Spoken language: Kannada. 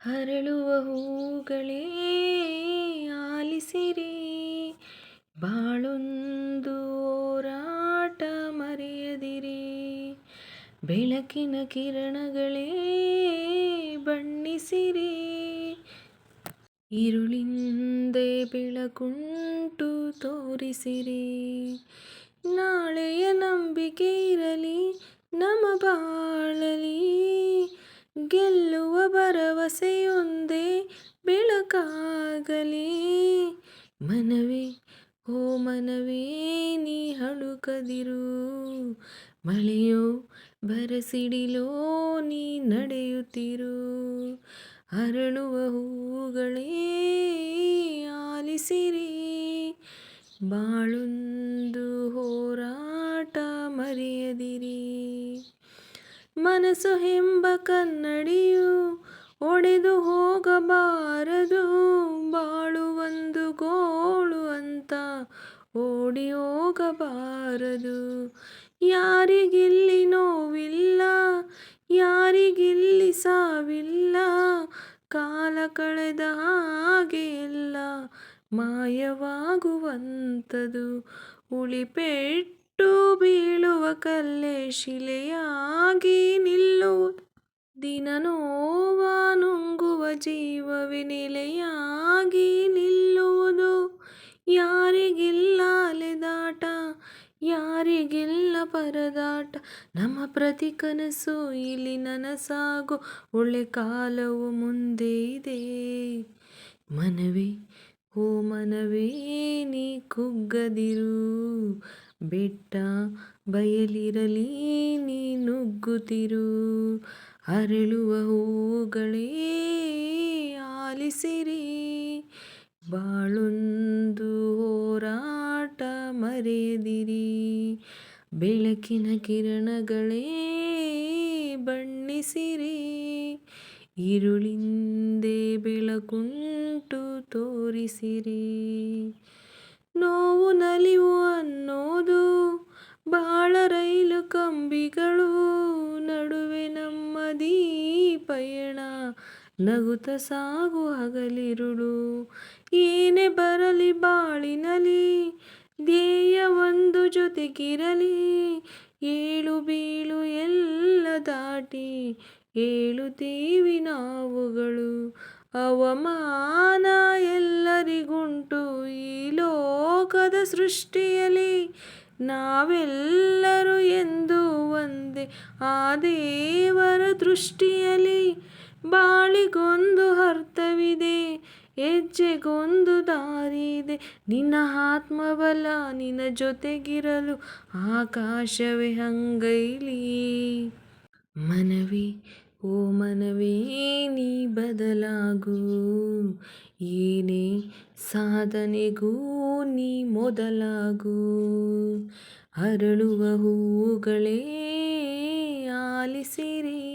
ಅರಳುವ ಹೂಗಳೇ ಆಲಿಸಿರಿ. ಬಾಳೊಂದು ಓರಾಟ ಮರೆಯದಿರಿ. ಬೆಳಕಿನ ಕಿರಣಗಳೇ ಬಣ್ಣಿಸಿರಿ. ಇರುಳಿಂದೆ ಬೆಳಕುಂಟು ತೋರಿಸಿರಿ ನಾಳೆಯ ನಂಬಿಕೆ ಇರಲಿ ನಮ ಬಾಳಲಿ ಗೆಲ್ಲುವ ಭರವಸೆಯೊಂದೇ ಬೆಳಕಾಗಲಿ. ಮನವೇ, ಓ ಮನವೇ, ನೀ ಹಳುಕದಿರು ಮಳೆಯೋ, ಬರಸಿಡಿಲೋ, ನೀ ನಡೆಯುತ್ತಿರು. ಅರಳುವ ಹೂಗಳೇ, ಆಲಿಸಿರಿ. ಬಾಳೊಂದು ಮನಸ್ಸು ಎಂಬ ಕನ್ನಡಿಯು ಒಡೆದು ಹೋಗಬಾರದು. ಬಾಳು ಒಂದು ಗೋಳು ಅಂತ ಓಡಿ ಹೋಗಬಾರದು. ಯಾರಿಗಿಲ್ಲಿ ನೋವಿಲ್ಲ, ಯಾರಿಗಿಲ್ಲಿ ಸಾವಿಲ್ಲ, ಕಾಲ ಕಳೆದ ಹಾಗೆ ಎಲ್ಲ ಮಾಯವಾಗುವಂಥದು. ಉಳಿಪೆಟ್ಟು ಬೀಳುವ ಕಲ್ಲೆ ಶಿಲೆಯಾಗಿ ನಿಲ್ಲುವ ದಿನ ನೋವ ನುಂಗುವ ಜೀವವೇ ನೆಲೆಯಾಗಿ ನಿಲ್ಲುವುದು. ಯಾರಿಗಿಲ್ಲ ಅಲೆದಾಟ, ಯಾರಿಗಿಲ್ಲ ಪರದಾಟ, ನಮ್ಮ ಪ್ರತಿ ಕನಸು ಇಲ್ಲಿ ನನಸಾಗೋ. ಒಳ್ಳೆ ಕಾಲವು ಮುಂದೆ ಇದೆ. ಮನವೇ ಓ ಮನವೇ ನೀ ಕುಗ್ಗದಿರು. ಬೆಟ್ಟ ಬಯಲಿರಲಿ ನೀ ನುಗ್ಗುತ್ತಿರು ಅರಳುವ ಹೂಗಳೇ ಆಲಿಸಿರಿ. ಬಾಳೊಂದು ಹೋರಾಟ ಮರೆಯದಿರಿ ಬೆಳಕಿನ ಕಿರಣಗಳೇ ಬಣ್ಣಿಸಿರಿ. ഇരുಳಿಂದೆ ತೋರಿಸಿರಿ. ನೋವು ನಲಿವು ಅನ್ನೋದು ಬಾಳ ರೈಲು ಕಂಬಿಗಳು. ನಡುವೆ ನಮ್ಮದೀ ಪಯಣ ನಗುತ ಸಾಗು ಹಗಲಿರುಳು. ಏನೇ ಬರಲಿ ಬಾಳಿನಲಿ, ಧ್ಯೇಯ ಒಂದು ಜೊತೆಗಿರಲಿ. ಏಳು ಬೀಳು ಎಲ್ಲ ದಾಟಿ ಏಳುತ್ತೀವಿ ನಾವುಗಳು. ಅವಮಾನ ಎಲ್ಲರಿಗುಂಟು ಈ ಲೋಕದ ಸೃಷ್ಟಿಯಲ್ಲಿ. ನಾವೆಲ್ಲರೂ ಎಂದು ಒಂದೇ ಆ ದೇವರ ದೃಷ್ಟಿಯಲ್ಲಿ. ಬಾಳಿಗೊಂದು ಅರ್ಥವಿದೆ, ಹೆಜ್ಜೆಗೊಂದು ದಾರಿದೆ ನಿನ್ನ ಆತ್ಮಬಲ ನಿನ್ನ ಜೊತೆಗಿರಲು ಆಕಾಶವೇ ಹಂಗೈಲಿ. ಮನವೇ ಮನವೇ ನೀ ಬದಲಾಗು. ಏನೇ ಸಾಧನೆಗೂ ನೀ ಮೊದಲಾಗು. ಅರಳುವ ಹೂಗಳೇ ಆಲಿಸಿರಿ.